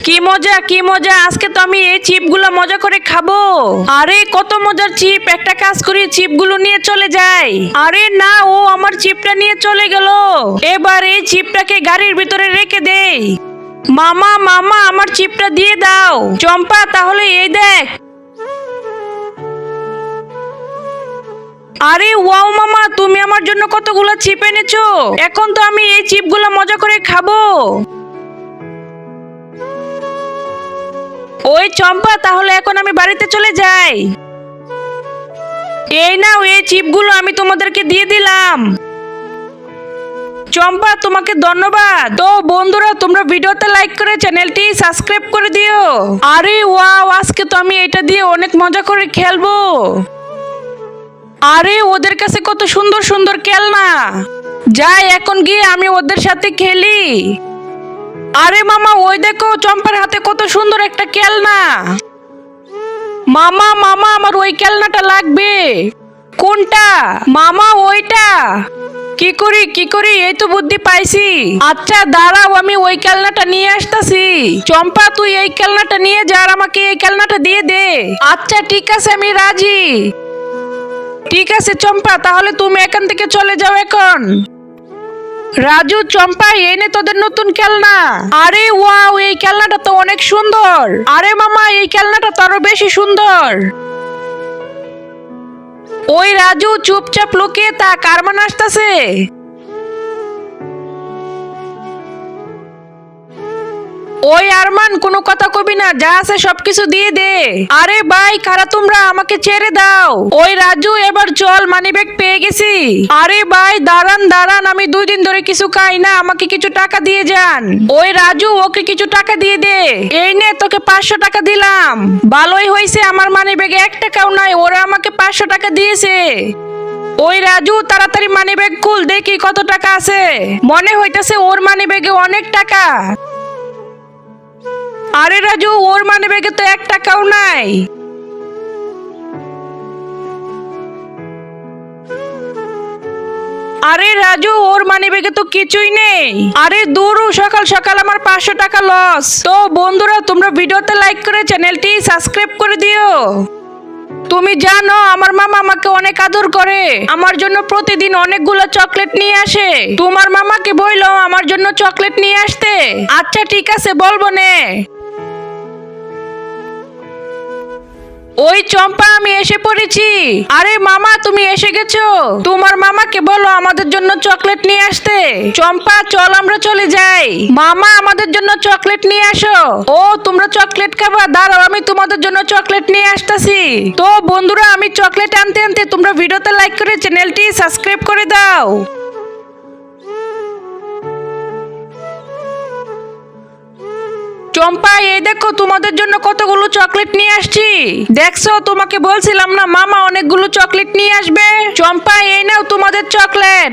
কি মজা কি মজা? আজকে তো আমি এই চিপগুলো মজা করে খাব। আরে, কত মজার চিপ! একটা কাজ করি, চিপগুলো নিয়ে চলে যাই। আরে না, ও আমার চিপটা নিয়ে চলে গেল। এবার এই চিপটাকে গাড়ির ভিতরে রেখে দেই। মামা মামা, আমার চিপটা দিয়ে দাও। চম্পা, তাহলে এই দেখ। আরে, ওয়াও মামা, তুমি আমার জন্য কতগুলো চিপ এনেছো? এখন তো আমি এই চিপগুলো মজা করে খাব। ওই চম্পা, তাহলে এখন আমি বাড়িতে চলে যাই। এই নাও এই চিপগুলো আমি তোমাদেরকে দিয়ে দিলাম। চম্পা, তোমাকে ধন্যবাদ। তো বন্ধুরা, তোমরা ভিডিওতে লাইক করে চ্যানেলটি সাবস্ক্রাইব করে দিও। আরে ওয়াও, আজকে তো আমি এটা দিয়ে অনেক মজা করে খেলব। আরে, ওদের কাছে কত সুন্দর সুন্দর খেলনা। যাই, এখন গিয়ে আমি ওদের সাথে খেলি। আরে মামা, ওই দেখো চম্পার হাতে কত সুন্দর একটা খেলনা। মামা মামা, আমার ওই খেলনাটা লাগবে। কোনটা? মামা, ওইটা। কি করি কি করি, এই তো বুদ্ধি পাইছি। আচ্ছা দাঁড়াও, আমি ওই খেলনাটা নিয়ে আসতাছি। চম্পা, তুই এই খেলনাটা নিয়ে যা আর আমাকে এই খেলনাটা দিয়ে দে। আচ্ছা ঠিক আছে, আমি রাজি। ঠিক আছে, চম্পা, তাহলে তুমি এখান থেকে চলে যাও এখন। রাজু, চম্পা এনে তোদের নতুন খেলনা। আরে, ওয়াও, এই খেলনাটা তো অনেক সুন্দর। আরে, মামা, এই খেলনাটা তো আরও বেশি সুন্দর। ওই রাজু, চুপচাপ লুকিয়ে তা কারমান আসতেছে। ওই আরমান, কোনো কথা কবি না, যা আছে সবকিছু দিয়ে দে। আরে ভাই কারা তোমরা, আমাকে ছেড়ে দাও। ওই রাজু, এবার চল মানি ব্যাগ পেয়ে গেছি। আরে ভাই, দাঁড়ান দাঁড়ান, আমি দুই দিন ধরে কিছু খাই না, আমাকে কিছু টাকা দিয়ে যান। ওই রাজু, ওকে কিছু টাকা দিয়ে দে। এই নে, তোকে পাঁচশো টাকা দিলাম। ভালোই হয়েছে, আমার মানি ব্যাগে এক টাকাও নাই, ওরা আমাকে পাঁচশো টাকা দিয়েছে। ওই রাজু, তাড়াতাড়ি মানি ব্যাগ খুল, দেখি কত টাকা আছে। মনে হইতেছে ওর মানি ব্যাগে অনেক টাকা। আরে রাজু, ওর মানে ব্যাগে তো এক টাকাও নাই। আরে রাজু, ওর মানি ব্যাগে তো কিছুই নেই। আরে দূরু, সকাল সকাল আমার পাঁচশো টাকা লস তো বন্ধুরা, তোমরা ভিডিওতে লাইক করে চ্যানেলটি সাবস্ক্রাইব করে দিও। তুমি জানো, আমার মামা আমাকে অনেক আদর করে। আমার জন্য প্রতিদিন অনেকগুলো চকলেট নিয়ে আসে। তোমার মামাকে বইলো আমার জন্য চকলেট নিয়ে আসতে। আচ্ছা ঠিক আছে, বলব নে। ওই চম্পা, আমি এসে পড়েছি। আরে মামা, তুমি এসে গেছো? তোমার মামাকে বলো আমাদের জন্য চকলেট নিয়ে আসতে। চম্পা, চল আমরা চলে যাই। মামা, আমাদের জন্য চকলেট নিয়ে আসো। ও, তোমরা চকলেট খাবা? দাঁড়াও, আমি তোমাদের জন্য চকলেট নিয়ে আসতেছি। তো বন্ধুরা, আমি চকলেট আনতে আনতে তোমরা ভিডিওতে লাইক করে চ্যানেলটি সাবস্ক্রাইব করে দাও। চম্পা, এই দেখো তোমাদের জন্য কতগুলো চকলেট নিয়ে আসছি। দেখছ, তোমাকে বলছিলাম না, মামা অনেকগুলো চকলেট নিয়ে আসবে। চম্পা, এই নাও তোমাদের চকলেট।